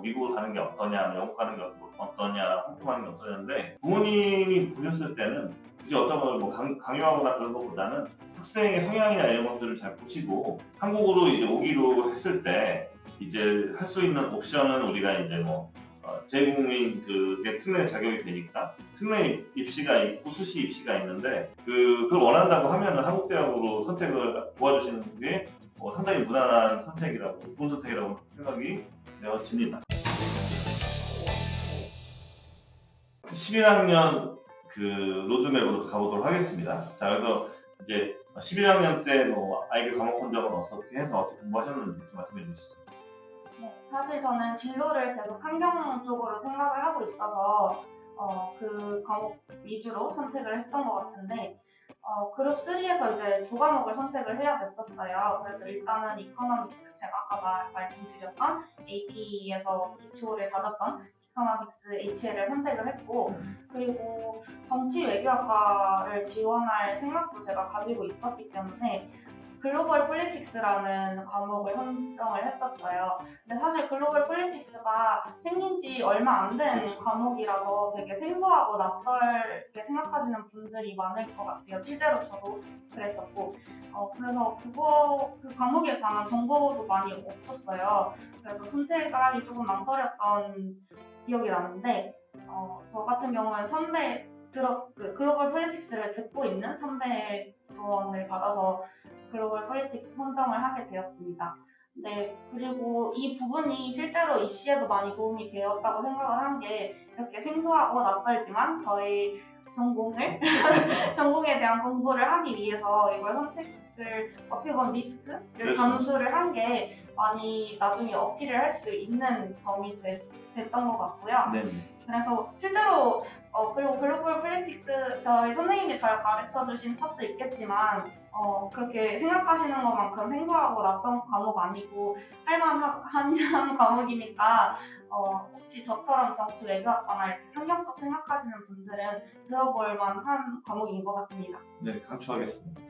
미국으로 가는 게 어떠냐, 영국 가는 게 어떠냐, 홍콩 가는 게 어떠냐인데 부모님이 보셨을 때는 굳이 어떤 걸 뭐 강요하거나 그런 것보다는 학생의 성향이나 이런 것들을 잘 보시고 한국으로 이제 오기로 했을 때 이제 할 수 있는 옵션은 우리가 이제 뭐 어, 재국민 그게 특례 자격이 되니까 특례 입시가 있고 수시 입시가 있는데 그 그걸 원한다고 하면은 한국 대학으로 선택을 도와주시는 게 어, 상당히 무난한 선택이라고 좋은 선택이라고 생각이 되어집니다. 11학년 그 로드맵으로 가보도록 하겠습니다. 자 그래서 이제 11학년 때 뭐 아이들 과목 선정을 어떻게 해서 어떻게 공부하셨는지 좀 말씀해 주시죠. 네, 사실 저는 진로를 계속 환경 쪽으로 생각을 하고 있어서 어, 그 과목 위주로 선택을 했던 것 같은데 어, 그룹 3에서 이제 두 과목을 선택을 해야 됐었어요. 그래서 일단은 이코노믹스 제가 아까 말- 말씀드렸던 AP에서 기초를 받았던 이코노믹스 HL을 선택을 했고 그리고 정치 외교학과를 지원할 생각도 제가 가지고 있었기 때문에 글로벌 폴리틱스라는 과목을 선정을 했었어요. 근데 사실 글로벌 폴리틱스가 생긴 지 얼마 안 된 과목이라서 되게 생소하고 낯설게 생각하시는 분들이 많을 것 같아요. 실제로 저도 그랬었고. 어, 그래서 그거, 그 과목에 관한 정보도 많이 없었어요. 그래서 선택하기 조금 망설였던 기억이 나는데, 어, 저 같은 경우는 선배, 들어, 그 글로벌 폴리틱스를 듣고 있는 선배 조언을 받아서 글로벌 폴리틱스 선정을 하게 되었습니다. 네, 그리고 이 부분이 실제로 입시에도 많이 도움이 되었다고 생각을 한 게 이렇게 생소하고 낯설지만 저희 전공을 전공에 대한 공부를 하기 위해서 이걸 선택을 어떻게 보면 리스크를 그렇죠. 감수를 한 게 많이 나중에 어필을 할 수 있는 점이 되- 됐던 것 같고요. 네. 그래서 실제로 어 그리고 글로벌 폴리틱스 저희 선생님이 잘 가르쳐 주신 탑도 있겠지만 어 그렇게 생각하시는 것만큼 생소하고 낯선 과목 아니고 할만한 과목이니까 어 혹시 저처럼 정치 외교학과나 이렇게 상경적 생각 하시는 분들은 들어볼 만한 과목인 것 같습니다. 네, 강추하겠습니다.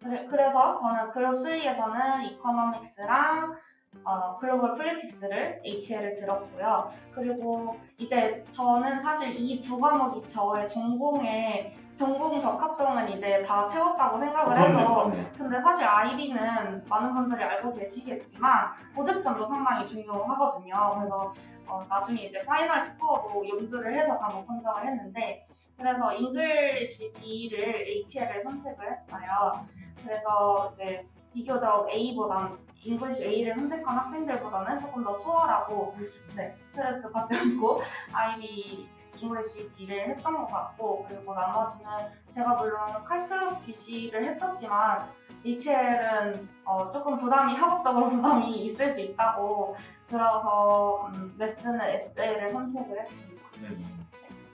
그래, 그래서 저는 그룹 3에서는 이코노믹스랑 어, 글로벌 폴리틱스를 HL을 들었고요. 그리고 이제 저는 사실 이 두 과목이 저의 전공의 전공 적합성은 이제 다 채웠다고 생각을 해서 그럼요. 근데 사실 IB는 많은 분들이 알고 계시겠지만 고득점도 상당히 중요하거든요. 그래서 어, 나중에 이제 파이널 스코어도 연구를 해서 과목 선정을 했는데 그래서 잉글리시 B를 HL을 선택을 했어요. 그래서 이제 비교적 A보단 잉글리시 A를 선택한 학생들보다는 조금 더 수월하고 네, 스트레스 받지 않고 IB 잉글리시 B를 했던 것 같고 그리고 나머지는 제가 물론 칼큘러스 BC를 했었지만 HL은 어, 조금 부담이 학업적으로 부담이 있을 수 있다고 들어서 음, 레슨은 SA를 선택을 했습니다. 네.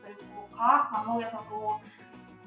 그리고 과학 과목에서도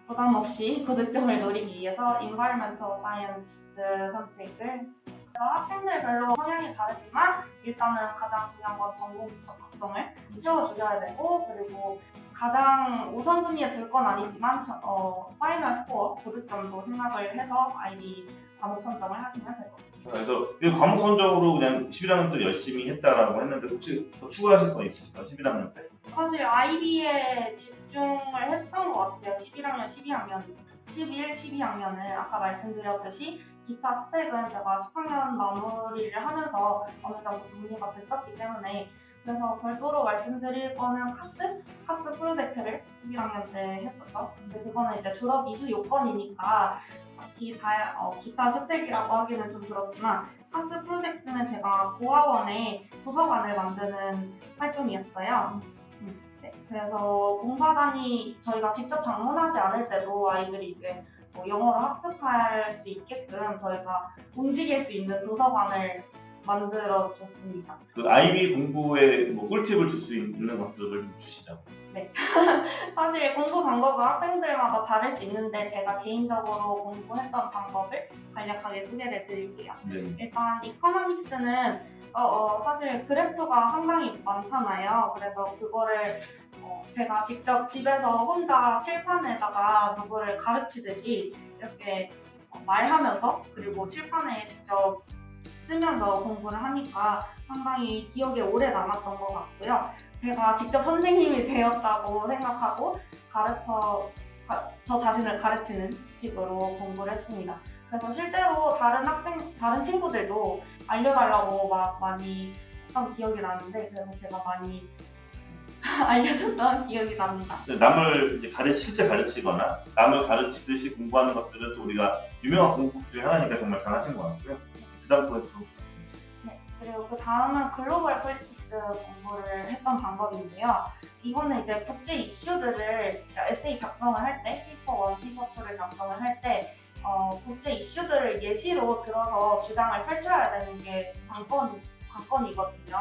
부담 없이 고득점을 노리기 위해서 Environmental Science 선택을. 학생들별로 성향이 다르지만 일단은 가장 중요한 건 전공 적합성을 채워주셔야 되고 그리고 가장 우선순위에 들 건 아니지만 저- 어, 파이널 스코어 고득점도 생각을 해서 아이디 과목 선정을 하시면 될 것 같아요. 그래서 이 과목 선정으로 그냥 11학년 때 열심히 했다라고 했는데 혹시 더 추가하실 거 있으실까요? 11학년 때? 사실 아이비에 집중을 했던 것 같아요. 11학년, 12학년, 11, 12학년은 아까 말씀드렸듯이 기타 스펙은 제가 10학년 마무리를 하면서 어느 정도 정리가 됐었기 때문에 그래서 별도로 말씀드릴 거는 카스? 카스 프로젝트를 11학년 때 했었죠. 근데 그거는 이제 졸업 이수 요건이니까 기타, 어, 기타 스펙이라고 하기는 좀 그렇지만 카스 프로젝트는 제가 고아원에 도서관을 만드는 활동이었어요. 음, 네, 그래서 봉사단이 저희가 직접 방문하지 않을 때도 아이들이 이제 뭐 영어를 학습할 수 있게끔 저희가 움직일 수 있는 도서관을 만들어 줬습니다. 그 아이비 공부에 뭐 꿀팁을 줄 수 있는 것들을 좀 주시죠. 사실 공부 방법은 학생들마다 다를 수 있는데 제가 개인적으로 공부했던 방법을 간략하게 소개를 드릴게요. 네. 일단 이코노믹스는 어, 어, 사실 그래프가 상당히 많잖아요. 그래서 그거를 어, 제가 직접 집에서 혼자 칠판에다가 그거를 가르치듯이 이렇게 어, 말하면서 그리고 칠판에 직접 쓰면서 공부를 하니까 상당히 기억에 오래 남았던 것 같고요. 제가 직접 선생님이 되었다고 생각하고 가르쳐 가- 저 자신을 가르치는 식으로 공부를 했습니다. 그래서 실제로 다른 학생, 다른 친구들도 알려달라고 막 많이 했던 기억이 나는데 그래서 제가 많이 알려줬던 기억이 납니다. 남을 가르 실제 가르치거나 남을 가르치듯이 공부하는 것들은 또 우리가 유명한 공부법 중에 하나니까 정말 잘하신 것 같고요. 그다음 거에 또 네, 그리고 그 다음은 글로벌 폴리틱스 공부를 했던 방법인데요. 이거는 이제 국제 이슈들을 에세이 작성을 할 때, 페이퍼 1, 페이퍼 2를 작성을 할 때, 어, 국제 이슈들을 예시로 들어서 주장을 펼쳐야 되는 게 관건, 관건이거든요.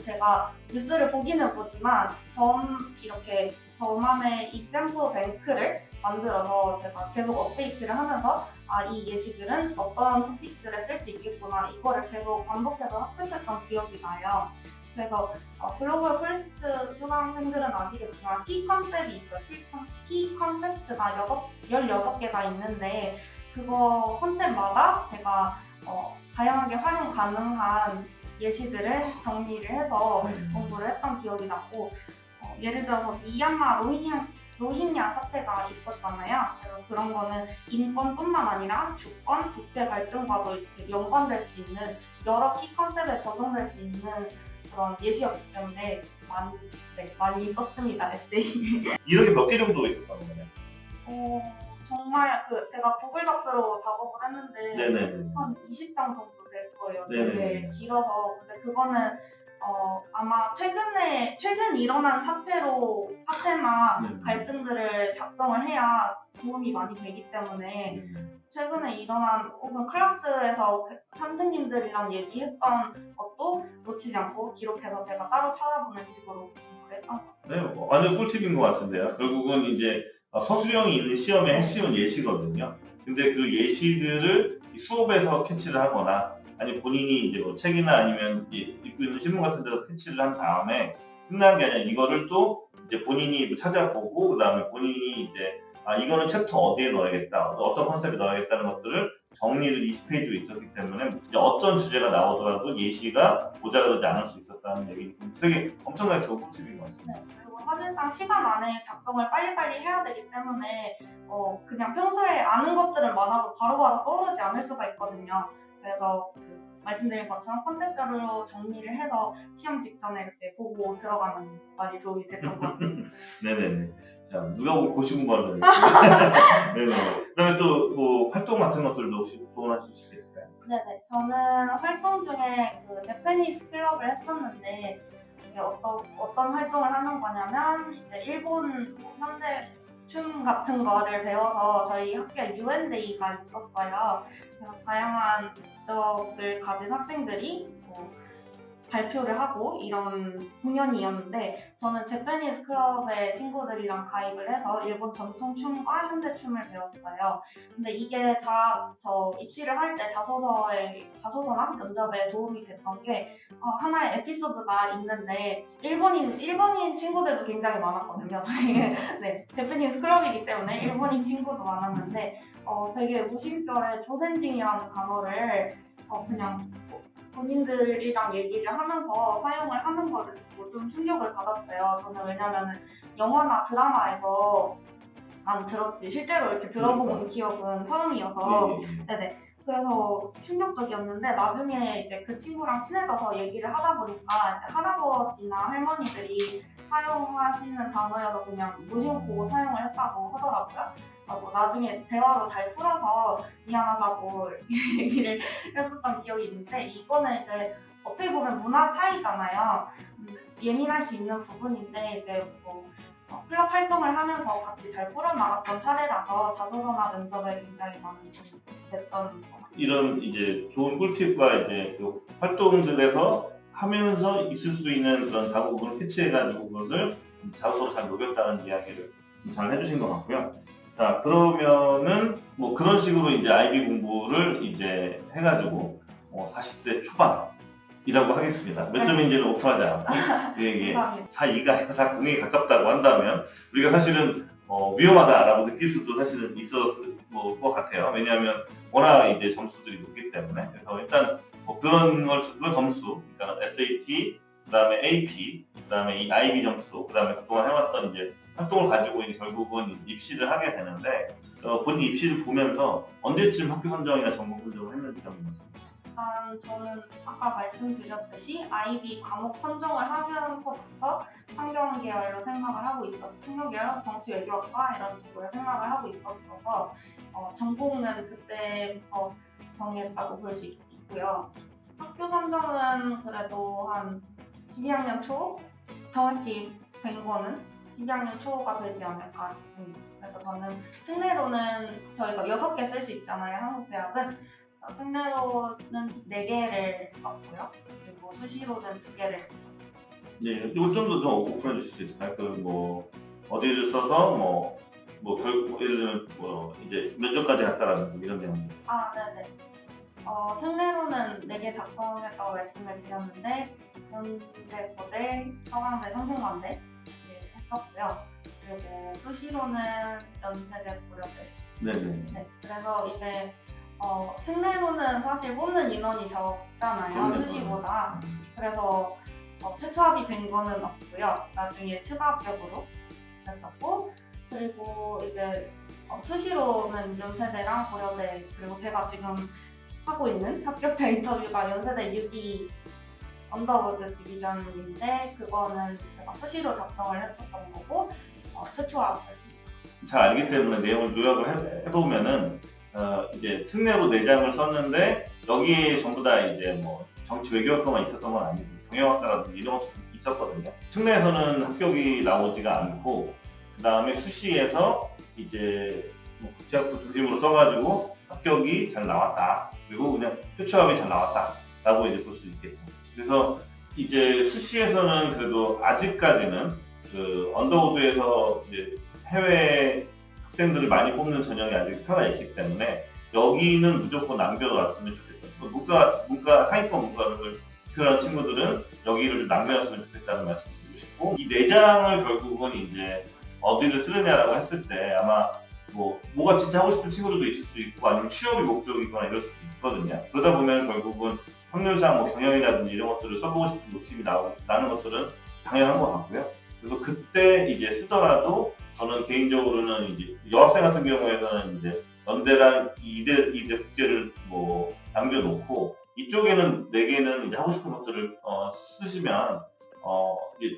제가 뉴스를 보기는 보지만, 전 이렇게 저만의 익sem플 뱅크를 만들어서 제가 계속 업데이트를 하면서 아, 이 예시들은 어떤 토픽들에 쓸 수 있겠구나. 이거를 계속 반복해서 학습했던 기억이 나요. 그래서 어, 글로벌 폴리틱스 수강생들은 아시겠지만 키 컨셉이 있어요. 키, 컨, 키 컨셉트가 16개가 있는데 그거 컨셉마다 제가 어, 다양하게 활용 가능한 예시들을 정리를 해서 공부를 했던 기억이 나고 어, 예를 들어서 미얀마 로힝, 로힝야 사태가 있었잖아요. 그래서 그런 거는 인권뿐만 아니라 주권, 국제 갈등과도 이렇게 연관될 수 있는 여러 키 컨셉에 적용될 수 있는 그런 예시였기 때문에 많이 네, 많이 썼습니다 에세이에. 이렇게 몇 개 정도 있었던 거예요? 어, 정말 그 제가 구글 닥스로 작업을 했는데 네네. 한 20장 정도 될 거예요. 네네. 되게 길어서. 근데 그거는 어, 아마 최근에, 최근 일어난 사태로, 사태나 네. 갈등들을 작성을 해야 도움이 많이 되기 때문에 최근에 일어난 혹은 클래스에서 그 선생님들이랑 얘기했던 것도 놓치지 않고 기록해서 제가 따로 찾아보는 식으로 그랬던 것 네, 뭐 완전 꿀팁인 것 같은데요. 결국은 이제 어, 서술형이 있는 시험의 핵심은 예시거든요. 근데 그 예시들을 이 수업에서 캐치를 하거나 아니 본인이 이제 뭐 책이나 아니면 이- 읽고 있는 신문 같은 데서 캐치를 한 다음에 끝난 게 아니라 이거를 또 이제 본인이 뭐 찾아보고 그 다음에 본인이 이제 아 이거는 챕터 어디에 넣어야겠다 어떤 컨셉에 넣어야겠다는 것들을 정리를 20페이지로 있었기 때문에 어떤 주제가 나오더라도 예시가 모자르지 않을 수 있었다는 얘기 되게 엄청나게 좋은 꿀팁인 것 같습니다. 네, 그리고 사실상 시간 안에 작성을 빨리빨리 해야 되기 때문에 어, 그냥 평소에 아는 것들은 많아도 바로바로 떠오르지 않을 수가 있거든요. 그래서 그 말씀드린 것처럼 컨셉별로 정리를 해서 시험 직전에 이렇게 보고 들어가는 게 많이 도움이 됐던 것 같습니다. 네네네. 자, 누가 보고 고시 공부하는 거 네네. 그 다음에 또 뭐 활동 같은 것들도 혹시 조언해 주실 수 있을까요? 네네. 저는 활동 중에 그 재패니즈 클럽을 했었는데 이게 어떤 어떤 활동을 하는 거냐면 이제 일본 현대 춤 같은 거를 배워서 저희 학교에 U&D가 있었어요. 그래서 다양한 국적을 가진 학생들이 뭐 발표를 하고 이런 공연이었는데 저는 재패니즈 클럽의 친구들이랑 가입을 해서 일본 전통 춤과 현대 춤을 배웠어요. 근데 이게 자, 저 입시를 할 때 자소서에, 자소서나 면접에 도움이 됐던 게, 어, 하나의 에피소드가 있는데, 일본인, 일본인 친구들도 굉장히 많았거든요. 네, 제프니스 클럽이기 때문에 일본인 친구도 많았는데, 어, 되게 무심결에 조센징이라는 단어를, 어, 그냥, 본인들이랑 얘기를 하면서 사용을 하는 거를 듣고 좀 충격을 받았어요. 저는 왜냐면은 영화나 드라마에서 난 들었지 실제로 이렇게 들어본 기억은 처음이어서 예, 예. 네네 그래서 충격적이었는데 나중에 이제 그 친구랑 친해져서 얘기를 하다 보니까 이제 할아버지나 할머니들이 사용하시는 단어여서 그냥 무심코 사용을 했다고 하더라고요. 그리고 나중에 대화로 잘 풀어서 미안하다고 얘기를 했었던 기억이 있는데 이거는 이제 어떻게 보면 문화 차이잖아요. 음, 예민할 수 있는 부분인데 이제 뭐 어, 클럽 활동을 하면서 같이 잘 풀어나갔던 사례라서 자소서나 면접에 굉장히 도움이 됐던 것 같아요. 이런 이제 좋은 꿀팁과 이제 그 활동들에서 하면서 있을 수 있는 그런 자국을 캐치해가지고 그것을 자소서로 잘 녹였다는 이야기를 잘 해주신 것 같고요. 자 그러면은 뭐 그런 식으로 이제 아이비 공부를 이제 해가지고 어, 40대 초반 이라고 하겠습니다. 몇 네. 점인지는 오픈하지 않고 이게 이게 감사합니다. 4, 2가 4, 0에 가깝다고 한다면 우리가 사실은 어, 위험하다라고 느낄 수도 사실은 있었을 것 같아요. 왜냐하면 워낙 이제 점수들이 높기 때문에 그래서 일단 뭐 그런 걸 그런 점수, 그러니까 SAT, 그다음에 AP, 그다음에 이 IB 점수, 그다음에 그동안 해왔던 이제 활동을 가지고 이제 결국은 입시를 하게 되는데 어, 본인 입시를 보면서 언제쯤 학교 선정이나 전공 선정을 했는지 주세요. 일단 저는 아까 말씀드렸듯이 IB 과목 선정을 하면서부터 환경 계열로 생각을 하고 있었, 환경 계열, 정치 외교학과 이런 식으로 생각을 하고 있었어서 어, 전공은 그때부터 정했다고 볼 수 있고요. 학교 선정은 그래도 한 12학년 초 정확히 된 거는 12학년 초가 되지 않을까 싶습니다. 그래서 저는 특례로는 저희가 6개 쓸 수 있잖아요. 한국 대학은 어, 특례로는 4개를 썼고요. 그리고 수시로는 2개를 썼어요. 네, 이거 좀더 오픈해 주실 수 있을까요? 그뭐 어디를 써서 뭐, 뭐, 결, 뭐 예를 들면 뭐 이제 면접까지 갔다라든지 이런 내용. 아, 네네. 어, 특례로는 4개 작성했다고 말씀을 드렸는데 연대, 고대, 서강대, 성균관대 네, 했었고요. 그리고 수시로는 연세대, 고려대 네네. 네, 그래서 이제 어, 특례로는 사실 뽑는 인원이 적잖아요. 수시보다. 그래서 어, 최초 합의된 거는 없고요. 나중에 추가 합격으로 했었고, 그리고 이제 어, 수시로는 연세대랑 고려대, 그리고 제가 지금 하고 있는 합격자 인터뷰가 연세대 6기 언더우드 디비전인데, 그거는 제가 수시로 작성을 했었던 거고, 어, 최초 합격했습니다. 잘 알기 때문에 내용을 요약을 해, 해보면은 어, 이제 특례로 네 장을 썼는데 여기에 전부 다 이제 뭐 정치 외교학과만 있었던 건 아니고 경영학과라든지 이런 것도 있었거든요. 특례에서는 합격이 나오지가 않고 그 다음에 수시에서 이제 뭐 국제학부 중심으로 써가지고 합격이 잘 나왔다. 그리고 그냥 최초합이 잘 나왔다 라고 이제 볼 수 있겠죠. 그래서 이제 수시에서는 그래도 아직까지는 그 언더우드에서 이제 해외 학생들을 많이 뽑는 전형이 아직 살아있기 때문에 여기는 무조건 남겨놨으면 좋겠다. 뭐 문과, 문과, 상위권 문과를 표현한 친구들은 여기를 좀 남겨놨으면 좋겠다는 말씀 드리고 싶고, 이 내장을 결국은 이제 어디를 쓰느냐라고 했을 때 아마 뭐, 뭐가 진짜 하고 싶은 친구들도 있을 수 있고 아니면 취업이 목적이거나 이럴 수도 있거든요. 그러다 보면 결국은 확률상 뭐 경영이라든지 이런 것들을 써보고 싶은 욕심이 나오, 나는 것들은 당연한 것 같고요. 그래서 그때 이제 쓰더라도 저는 개인적으로는 이제 여학생 같은 경우에는 이제 연대랑 이대 이대 국제를 뭐 남겨놓고 이쪽에는 네 개는 이제 하고 싶은 것들을 어, 쓰시면 어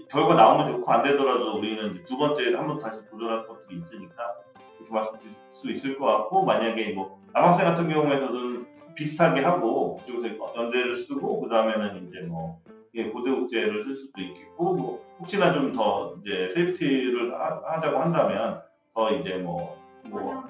결과 나오면 좋고 안 되더라도 우리는 두 번째 한번 다시 도전할 것들이 있으니까 이렇게 말씀드릴 수 있을 것 같고 만약에 뭐 남학생 같은 경우에서는 비슷하게 하고 그쪽에서 연대를 쓰고 그 다음에는 이제 뭐 예, 고대국제를 쓸 수도 있겠고 뭐 혹시나 좀 더 이제 세이프티를 하, 자고 한다면 더 이제 뭐, 뭐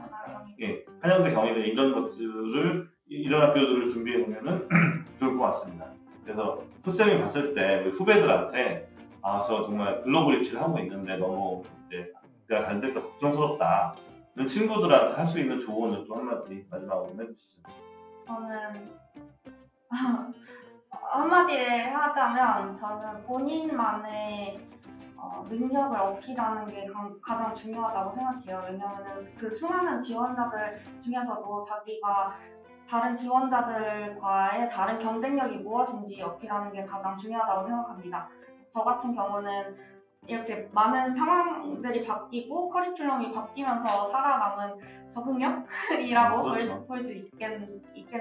예, 한양대 경희대 이런 것들을 이런 학교들을 준비해 보면은 좋을 것 같습니다. 그래서 후쌤이 봤을 때 후배들한테 아 저 정말 글로벌 입시를 하고 있는데 너무 이제 내가 잘 될까 걱정스럽다. 는 친구들한테 할 수 있는 조언을 또 한마디 마지막으로 해주시죠. 저는 한마디를 하자면 저는 본인만의 어, 능력을 어필하는 게 가- 가장 중요하다고 생각해요. 왜냐하면 그 수많은 지원자들 중에서도 자기가 다른 지원자들과의 다른 경쟁력이 무엇인지 어필하는 게 가장 중요하다고 생각합니다. 저 같은 경우는 이렇게 많은 상황들이 바뀌고 커리큘럼이 바뀌면서 살아남은 적응력이라고 그렇죠. 볼수 있겠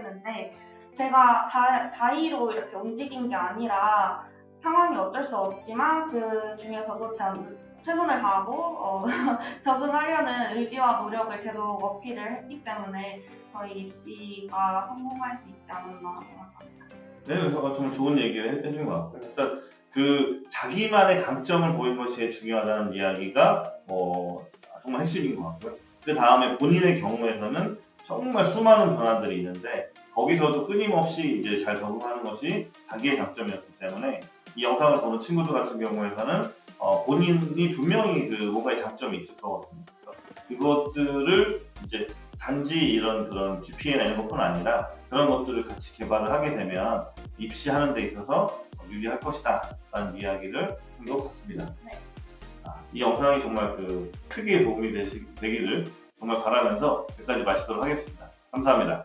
는데 제가 자, 자의로 이렇게 움직인 게 아니라 상황이 어쩔 수 없지만 그 중에서도 참 최선을 다하고 어, 적응하려는 의지와 노력을 계속 어필을 했기 때문에 저희 입시가 성공할 수 있지 않았나 생각합니다. 네, 그래서 정말 좋은 얘기를 해- 해준 것 같고요. 일단 그 자기만의 강점을 보이는 것이 제일 중요하다는 이야기가 뭐 정말 핵심인 것 같고요. 그 다음에 본인의 경우에서는 정말 수많은 변화들이 있는데 거기서도 끊임없이 이제 잘 적응하는 것이 자기의 장점이었기 때문에 이 영상을 보는 친구들 같은 경우에는 어, 본인이 분명히 그 뭔가의 장점이 있을 거거든요. 그래서 그것들을 이제 단지 이런 그런 GPA나 이런 것뿐 아니라 그런 것들을 같이 개발을 하게 되면 입시하는 데 있어서 유리할 것이다 라는 이야기를 한것 같습니다. 네. 아, 이 영상이 정말 그 크게 도움이 되시, 되기를 정말 바라면서 여기까지 마치도록 하겠습니다. 감사합니다.